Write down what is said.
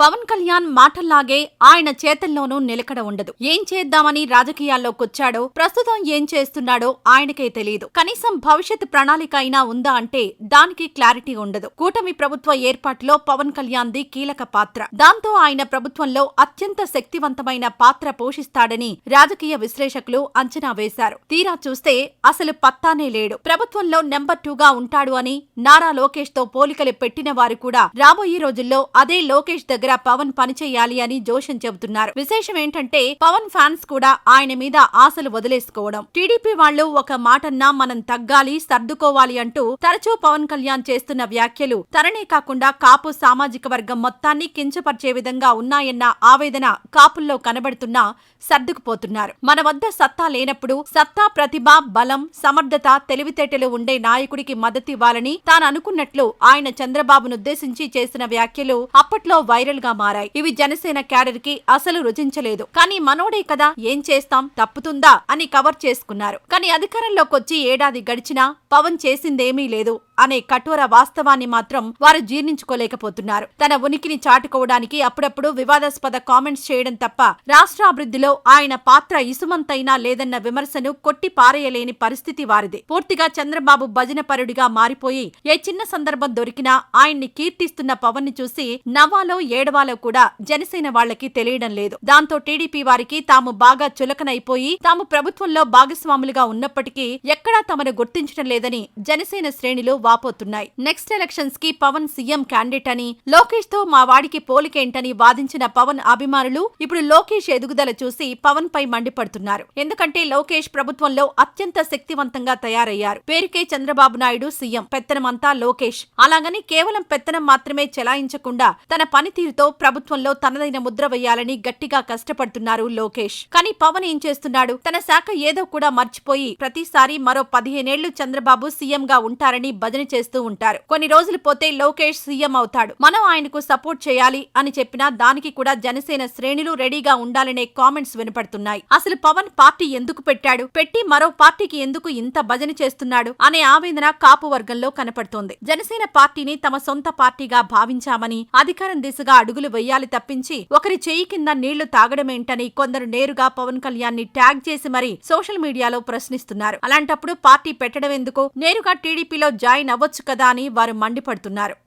పవన్ కళ్యాణ్ మాటల్లాగే ఆయన చేతల్లోనూ నిలకడ ఉండదు. ఏం చేద్దామని రాజకీయాల్లోకొచ్చాడో ప్రస్తుతం ఏం చేస్తున్నాడో ఆయనకే తెలియదు కనీసం భవిష్యత్ ప్రణాళిక అయినా ఉందా అంటే దానికి క్లారిటీ ఉండదు. కూటమి ప్రభుత్వ ఏర్పాటులో పవన్ కళ్యాణ్ ది కీలక పాత్ర. దాంతో ఆయన ప్రభుత్వంలో అత్యంత శక్తివంతమైన పాత్ర పోషిస్తాడని రాజకీయ విశ్లేషకులు అంచనా వేశారు. తీరా చూస్తే అసలు పత్తానే లేడు. ప్రభుత్వంలో నెంబర్ టూగా ఉంటాడు అని నారా లోకేష్తో పోలికలు పెట్టిన వారు కూడా రాబోయే రోజుల్లో అదే లోకేష్ దగ్గర పవన్ పనిచేయాలి అని జోషన్ చెబుతున్నారు. విశేషం ఏంటంటే పవన్ ఫ్యాన్స్ కూడా ఆయన మీద ఆశలు వదిలేసుకోవడం. టీడీపీ వాళ్ళు ఒక మాటన్నా మనం తగ్గాలి సర్దుకోవాలి అంటూ తరచూ పవన్ కళ్యాణ్ చేస్తున్న వ్యాఖ్యలు తననే కాకుండా కాపు సామాజిక వర్గం మొత్తాన్ని కించపరిచే విధంగా ఉన్నాయన్న ఆవేదన కాపుల్లో కనబడుతున్నా సర్దుకుపోతున్నారు. మన వద్ద సత్తా లేనప్పుడు సత్తా ప్రతిభ బలం సమర్థత తెలివితేటలు ఉండే నాయకుడికి మద్దతివ్వాలని తాను అనుకున్నట్లు ఆయన చంద్రబాబునుద్దేశించి చేసిన వ్యాఖ్యలు అప్పట్లో వైరల్ గా మారాయి. ఇవి జనసేన క్యాడర్కి అసలు రుచించలేదు కానీ మనోడే కదా ఏం చేస్తాం? తప్పుతుందా? అని కవర్ చేసుకున్నారు. కానీ అధికారంలోకొచ్చి ఏడాది గడిచినా పవన్ చేసిందేమీ లేదు. అనే కఠోర వాస్తవాన్ని మాత్రం వారు జీర్ణించుకోలేకపోతున్నారు. తన ఉనికిని చాటుకోవడానికి అప్పుడప్పుడు వివాదాస్పద కామెంట్స్ చేయడం తప్ప రాష్ట్ర అభివృద్ధిలో ఆయన పాత్ర ఇసుమంతైనా లేదన్న విమర్శను కొట్టి పారేయలేని పరిస్థితి వారిది. పూర్తిగా చంద్రబాబు భజనపరుడిగా మారిపోయి ఏ చిన్న సందర్భం దొరికినా ఆయన్ని కీర్తిస్తున్న పవన్ని చూసి నవ్వాలో ఏడవాలో కూడా జనసేన వాళ్ళకి తెలియడం లేదు. దాంతో టీడీపీ వారికి తాము బాగా చులకనైపోయి తాము ప్రభుత్వంలో భాగస్వాములుగా ఉన్నప్పటికీ ఎక్కడా తమను గుర్తించడం లేదని జనసేన శ్రేణులు వాపోతున్నాయి. నెక్స్ట్ ఎలక్షన్స్కి పవన్ సీఎం క్యాండిడేట్ అని లోకేష్తో మా వాడికి పోలికేంటని వాదించిన పవన్ అభిమానులు ఇప్పుడు లోకేష్ ఎదుగుదల చూసి పవన్ పై మండిపడుతున్నారు. ఎందుకంటే లోకేష్ ప్రభుత్వంలో అత్యంత శక్తివంతంగా తయారయ్యారు. పేరుకే చంద్రబాబు నాయుడు సీఎం. పెత్తనమంతా లోకేష్. అలాగని కేవలం పెత్తనం మాత్రమే చెలాయించకుండా తన పనితీరుతో ప్రభుత్వంలో తనదైన ముద్ర వేయాలని గట్టిగా కష్టపడుతున్నారు లోకేష్. కానీ పవన్ ఏం చేస్తున్నాడు? తన శాఖ ఏదో కూడా మర్చిపోయి ప్రతిసారి మరో పదిహేనేళ్ళు చంద్రబాబు సీఎంగా ఉంటారని భజన చేస్తూ ఉంటారు. కొన్ని రోజులు పోతే లోకేష్ సీఎం అవుతాడు. మనం ఆయనకు సపోర్ట్ చేయాలి అని చెప్పినా దానికి కూడా జనసేన శ్రేణులు రెడీగా ఉండాలనే కామెంట్స్ వినపడుతున్నాయి. అసలు పవన్ పార్టీ ఎందుకు పెట్టాడు? పెట్టి మరో పార్టీకి ఎందుకు ఇంత భజన చేస్తున్నాడు? అనే ఆవేదన కాపు వర్గంలో కనపడుతోంది. జనసేన పార్టీని తమ సొంత పార్టీగా భావించామని అధికారం దిశగా అడుగులు వేయాలి తప్పించి ఒకరి చేయి కింద నీళ్ళు తాగడమేంటని కొందరు నేరుగా పవన్ కళ్యాణ్ని ట్యాగ్ చేసి మరీ సోషల్ మీడియాలో ప్రశ్నిస్తున్నారు. అలాంటప్పుడు పార్టీ పెట్టడం ఎందుకు నేరుగా టీడీపీలో జాయిన్ నవ్వొచ్చు కదా అని వారు మండిపడుతున్నారు.